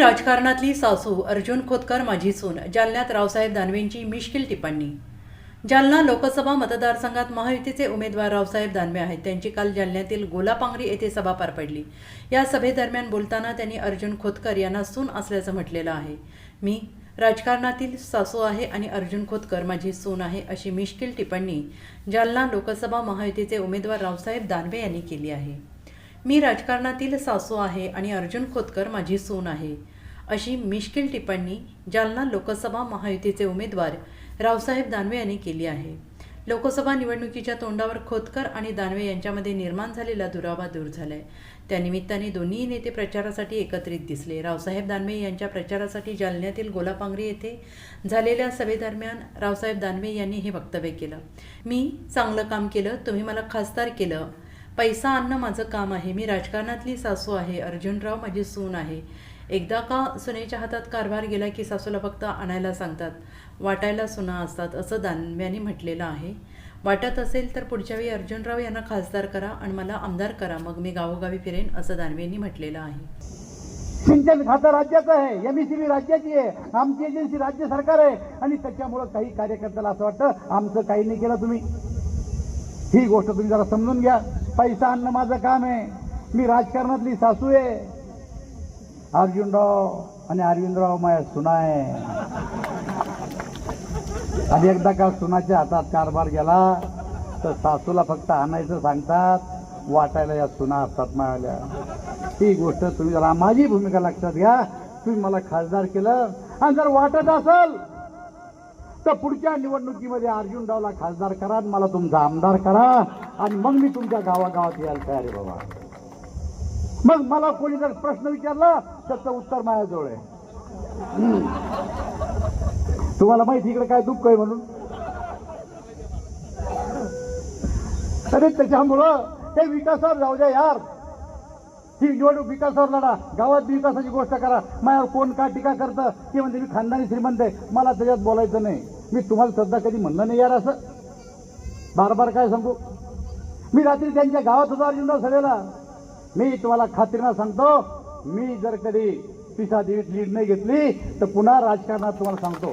राजकारणातली सासू अर्जुन खोतकर माझी सून. जालन्यात रावसाहेब दानवेंची मिश्किल टिप्पणी. जालना लोकसभा मतदारसंघात महायुतीचे उमेदवार रावसाहेब दानवे आहेत. त्यांची काल जालन्यातील गोलापांगरी येथे सभा पार पडली. या सभेदरम्यान बोलताना त्यांनी अर्जुन खोतकर यांना सून असल्याचं म्हटलेलं आहे. मी राजकारणातील सासू आहे आणि अर्जुन खोतकर माझी सून आहे अशी मिश्किल टिप्पणी जालना लोकसभा महायुतीचे उमेदवार रावसाहेब दानवे यांनी केली आहे. मी राजकारणातील सासू आहे आणि अर्जुन खोतकर माझी सून आहे. अशी मिश्किल टिप्पणी जालना लोकसभा महायुतीचे उमेदवार रावसाहेब दानवे यांनी केली आहे. लोकसभा निवडणुकीच्या तोंडावर खोतकर आणि दानवे यांच्यामध्ये निर्माण झालेला दुरावा दूर झालाय. त्यानिमित्ताने दोन्ही नेते प्रचारासाठी एकत्रित दिसले. रावसाहेब दानवे यांच्या प्रचारासाठी जालन्यातील गोलापांगरी येथे झालेल्या सभेदरम्यान रावसाहेब दानवे यांनी हे वक्तव्य केलं. मी चांगलं काम केलं तुम्ही मला खासदार केलं. पैसा आणणं माझं काम आहे. मी राजकारणातली सासू आहे. अर्जुनराव माझी सून आहे. एकदा का सुनेच्या हातात कारभार गेला की सासूला फक्त आणायला सांगतात वाटायला सुना असतात असं दानव्यांनी म्हटलेलं आहे. वाटत असेल तर पुढच्या वेळी अर्जुनराव यांना खासदार करा आणि मला आमदार करा. मग मी गावोगावी फिरेन असं दानवेंनी म्हटलेलं आहे. सिंचन खातं राज्याचं आहे. एमईसीबी राज्याची आहे. आमची एजन्सी राज्य सरकार आहे. आणि त्याच्यामुळं काही कार्यकर्त्याला असं वाटतं. आमचं काही नाही केलं तुम्ही. ही गोष्ट तुम्ही जरा समजून घ्या. पैसा आणणं माझं काम आहे. मी राजकारणातली सासू आहे. अर्जुनराव आणि अरविंदराव माझ्या सुना आहे. आणि एकदा का सुनाच्या हातात कारभार गेला तर सासूला फक्त आणायचं सांगतात वाटायला या सुना असतात मायाल्या ही गोष्ट तुम्ही जरा माझी भूमिका लक्षात घ्या. तुम्ही मला खासदार केलं. आणि जर वाटत असेल तर पुढच्या निवडणुकीमध्ये अर्जुनरावला खासदार करा आणि मला तुमचा आमदार करा आणि मग मी तुमच्या गावागावात यायला तयार आहे बाबा. मग मला कोणी जर प्रश्न विचारला त्याचं उत्तर माझ्याजवळ आहे. तुम्हाला माहिती इकडे काय दुःख आहे म्हणून? अरे त्याच्यामुळं ते विकासावर जाऊ द्या यार. ही निवडणूक विकासावर लढा गावात विकासाची गोष्ट करा. माझ्यावर कोण का टीका करतं? की म्हणजे मी खानदानी श्रीमंत आहे. मला त्याच्यात बोलायचं नाही. मी तुम्हाला सध्या कधी म्हणलं नाही यार असं. बार बार काय सांगू? मी रात्री त्यांच्या गावात होतो अर्जुनराव सभेला मी तुम्हाला खात्रीनं सांगतो मी जर कधी पिसादेवीत लीड नाही घेतली तर पुन्हा राजकारणात तुम्हाला सांगतो.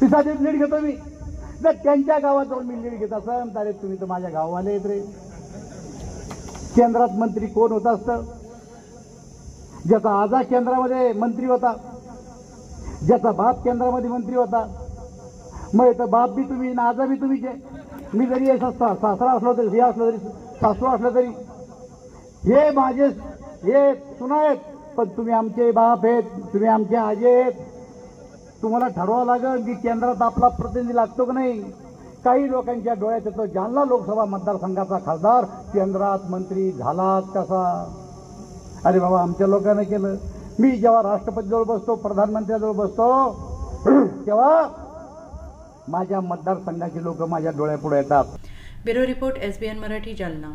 पिसादेवीत लीड घेतो मी. जर त्यांच्या गावात जाऊन मी लीड घेत असेल तर तुम्ही तर माझ्या गावावाले येत रे. केंद्रात मंत्री कोण होत असतं? ज्याचा आजा केंद्रामध्ये मंत्री होता ज्याचा बाप केंद्रामध्ये मंत्री होता मग इथं बाप बी तुम्ही ना आजा बी तुम्ही मी जरी असा सा- सासरा असलो तरी हे असलो तरी सासू असलं तरी हे माझे हे सुना आहेत पण तुम्ही आमचे बाप आहेत तुम्ही आमचे आजे आहेत. तुम्हाला ठरवावं लागेल की केंद्रात आपला प्रतिनिधी लागतो की नाही? काही लोकांच्या डोळ्यात येतो जालना लोकसभा मतदारसंघाचा खासदार केंद्रात मंत्री झालात कसा? अरे बाबा आमच्या लोकांना केलं. मी जेव्हा राष्ट्रपतीजवळ बसतो प्रधानमंत्र्याजवळ बसतो तेव्हा माझ्या मतदारसंघाची लोक माझ्या डोळ्यापुढे येतात. Bureau report S B N Marathi Jalna.